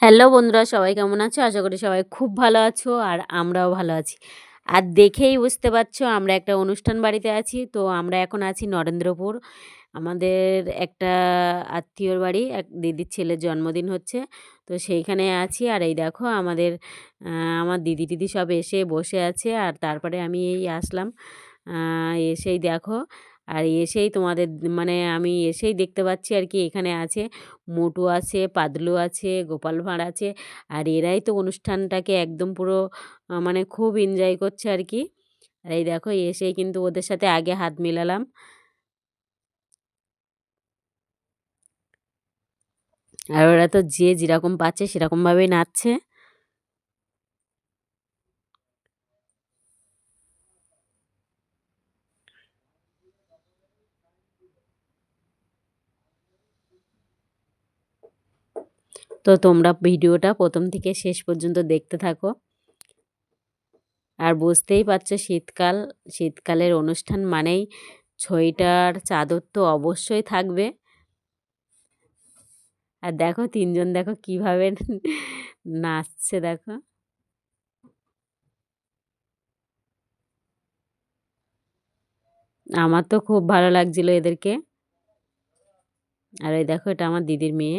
Hello বন্ধুরা, সবাই কেমন আছো? আশা করি সবাই খুব ভালো আছো আর আমরাও ভালো আছি। আর দেখেই বুঝতে পারছ, আমরা একটা অনুষ্ঠান বাড়িতে আছি। তো আমরা এখন আছি নরেন্দ্রপুর। আমাদের একটা আত্মীয়র বাড়ি, এক দিদির ছেলের জন্মদিন হচ্ছে। তো সেইখানে আছি। আর এই দেখো, আমাদের আমার দিদি টিদি সব এসে বসে আছে। আর তারপরে আমি এই আসলাম। এসেই দেখো আর এসেই তোমাদের মানে আমি এসেই দেখতে পাচ্ছি আর কি এখানে আছে। মোটু আছে পাতলু আছে, গোপাল ভাঁড় আছে। আর এরাই তো অনুষ্ঠানটাকে একদম পুরো মানে খুব এনজয় করছে আর কি। আর এই দেখো এসেই কিন্তু ওদের সাথে আগে হাত মেলালাম। আর ওরা তো যে যেরকম পাচ্ছে সেরকমভাবেই নাচছে। তো তোমরা ভিডিওটা প্রথম থেকে শেষ পর্যন্ত দেখতে থাকো। আর বুঝতেই পারছ শীতকাল, শীতকালের অনুষ্ঠান মানেই সোয়েটার চাদর তো অবশ্যই থাকবে। আর দেখো তিনজন দেখো কীভাবে নাচছে দেখো। আমার তো খুব ভালো লাগছিল এদেরকে। আর এই দেখো এটা আমার দিদির মেয়ে।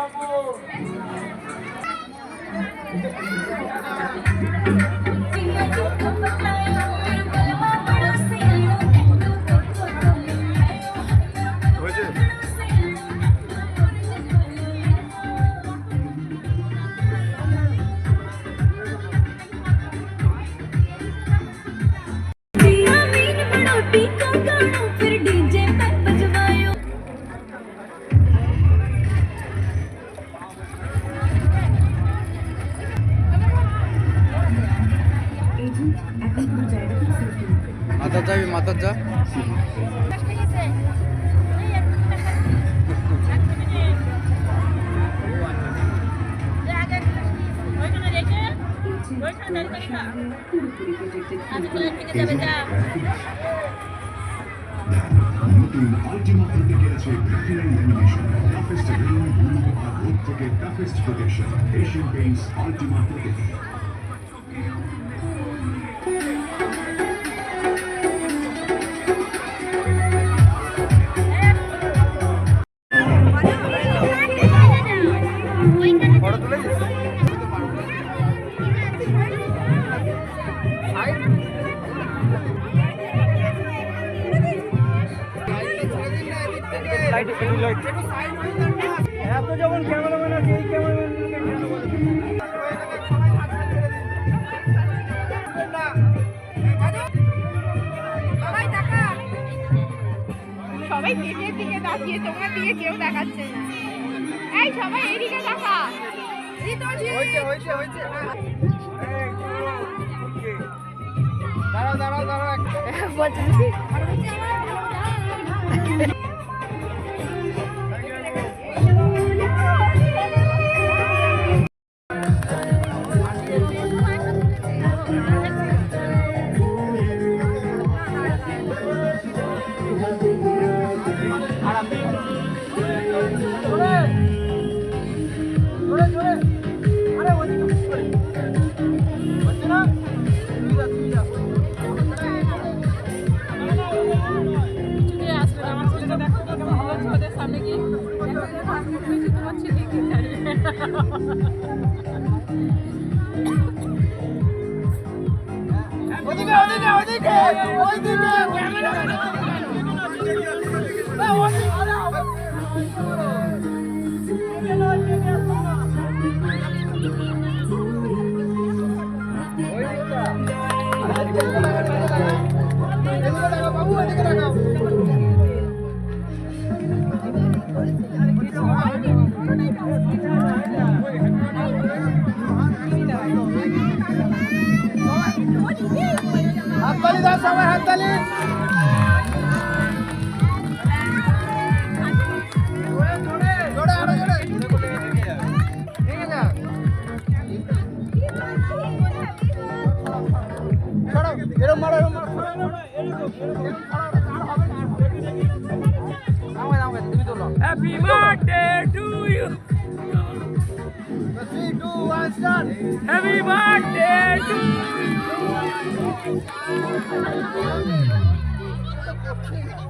డబ్బు মাথার যাবি মাথার যা আলটিমা থেকে গেছে ব্র্যাকেল ল্যামিনেশন লাইট একটু লাইট এত যখন ক্যামেরাম্যান আছে এই ক্যামেরাম্যান সবাই পেটের দিকে তাকিয়ে তোমার দিকে কেউ দেখাচ্ছে না। এই সবাই এইদিকে দেখা হয়েছে হয়েছে হয়েছে। দাঁড়াও দাঁড়াও দাঁড়াও 어디가 어디가 어디가? 어디가? 나 어디 এরম মারো এরম মারো Happy birthday to you. Three, two, one, start. Happy birthday to you.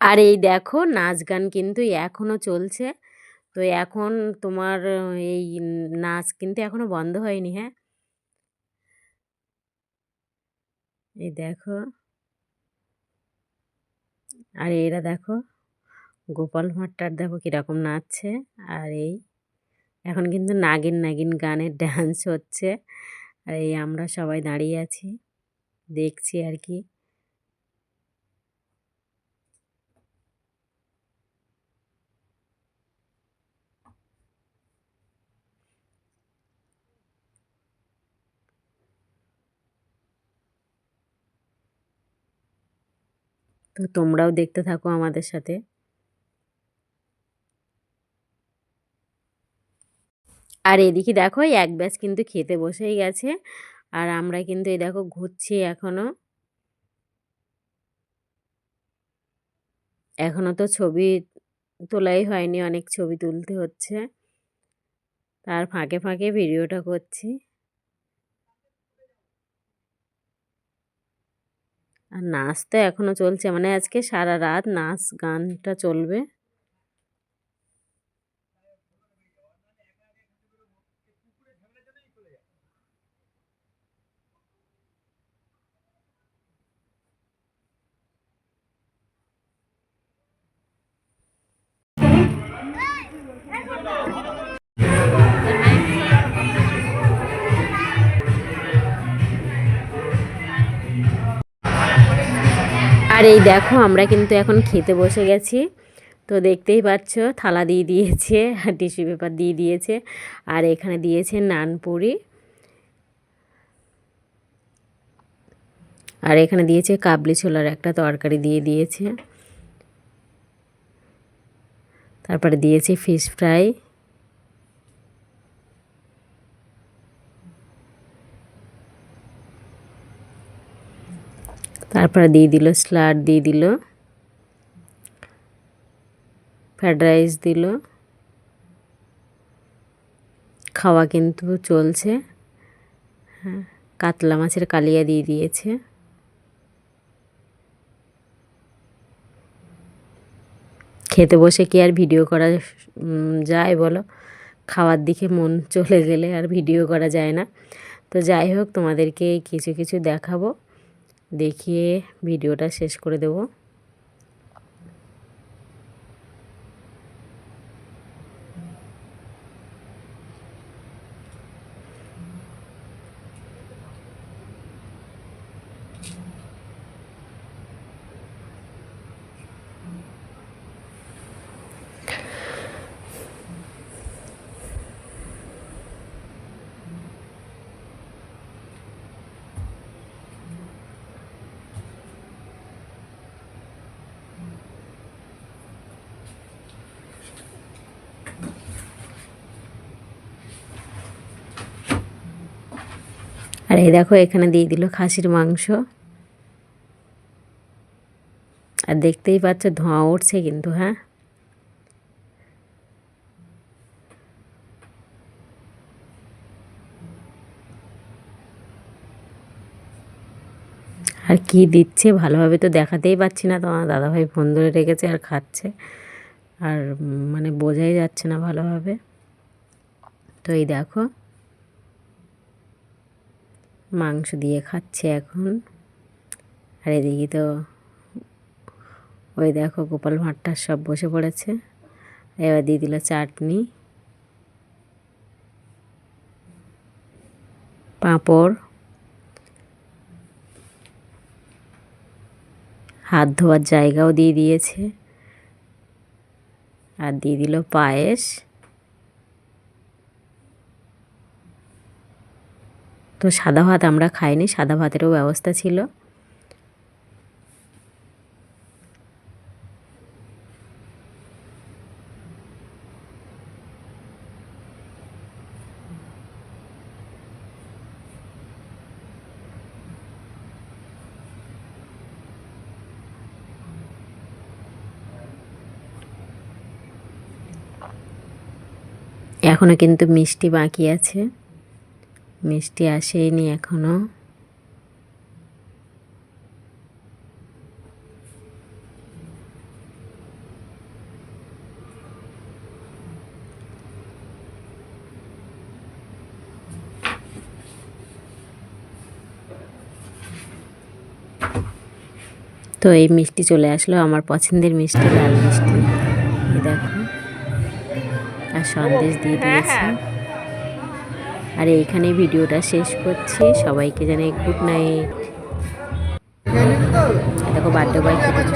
আর এই দেখো, নাচ গান কিন্তু এখনও চলছে। তো এখন তোমার, এই নাচ কিন্তু এখনও বন্ধ হয়নি হ্যাঁ? এই দেখো। আর এরা দেখো, গোপাল ভাঁড়টার দেখো কীরকম নাচছে। আর এই এখন কিন্তু নাগিন নাগিন গানের ডান্স হচ্ছে। আর এই আমরা সবাই দাঁড়িয়ে আছি, দেখছি আর কি। তো তোমরাও দেখতে থাকো আমাদের সাথে। আর এদিকে দেখো এক ব্যাস কিন্তু খেতে বসেই গেছে। আর আমরা কিন্তু এই দেখো ঘুরছি এখনও। এখনও তো ছবি তোলাই হয়নি, অনেক ছবি তুলতে হচ্ছে। তার ফাঁকে ফাঁকে ভিডিওটা করছি। আর নাচ তো এখনও চলছে মানে আজকে সারা রাত নাচ গানটা চলবে। আর এই দেখো, আমরা কিন্তু এখন খেতে বসে গেছি। তো দেখতেই পাচ্ছ, থালা দিয়ে দিয়েছে, আর টিস্যু পেপার দিয়ে দিয়েছে, আর এখানে দিয়েছে নানপুরি আর এখানে দিয়েছে কাবলি ছোলার একটা তরকারি দিয়ে দিয়েছে। তারপরে দিয়েছে ফিশ ফ্রাই। তারপরে দিয়ে দিল স্লাড, দিয়ে দিল। ফ্রায়েড রাইস দিল। খাওয়া কিন্তু চলছে। হ্যাঁ কাতলা মাছের কালিয়া দিয়ে দিয়েছে। খেতে বসে কি আর ভিডিও করা যায় বলো? খাওয়ার দিকে মন চলে গেলে আর ভিডিও করা যায় না। তো যাই হোক, তোমাদেরকে কিছু কিছু দেখাবো। দেখিয়ে ভিডিওটা শেষ করে দেব। এই দেখো, এখানে দিয়ে দিল খাসির মাংস। আর দেখতেই পাচ্ছ, ধোঁয়া উঠছে কিন্তু হ্যাঁ? আর কি দিচ্ছে, ভালোভাবে তো দেখাতেই পাচ্ছি না তোমার। দাদাভাই ফোন ধরে রেখেছে আর খাচ্ছে। আর মানে বোঝাই যাচ্ছে না ভালোভাবে। তো এই দেখো মাংস দিয়ে খাচ্ছে এখন। আর এদিকে তো ওই দেখো গোপাল ভাঁড়টার সব বসে পড়েছে। এবার দিয়ে দিল চাটনি। পাঁপড়। হাত ধোয়ার জায়গাও দিয়ে দিয়েছে। আর দিয়ে দিল পায়েস। তো সাদা ভাত আমরা খাইনি সাদা ভাতেরও ব্যবস্থা ছিল। এখনও কিন্তু মিষ্টি বাকি আছে। মিষ্টি আসেনি এখনও। তো এই মিষ্টি চলে আসলো, আমার পছন্দের মিষ্টি, লাল মিষ্টি। দেখো, আর সন্দেশ দিয়ে দিয়েছে। আর এইখানে ভিডিওটা শেষ করছি সবাইকে জানাই গুড নাইট দেখো বার্থডে বয় খেতে।